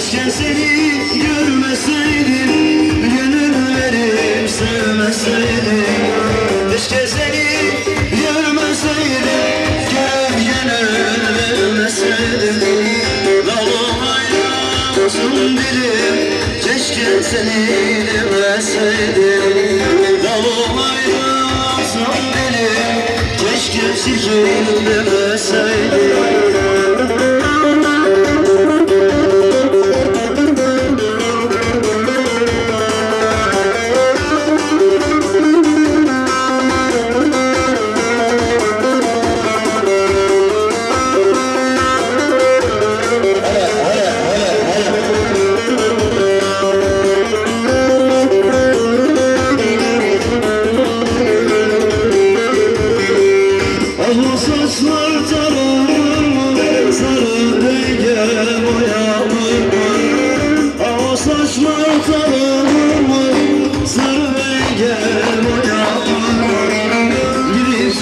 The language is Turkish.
Keşke seni görmeseydim Gönül verip sevmeseydim. Keşke seni görmeseydim Gönül gönül vermeseydim Dalım dilim Keşke seni demeseydim Dalım aynamasın dilim Keşke sirkeyi demeseydim Ah saçlar taranır mı? Sarı renge boyanır mı? Gidip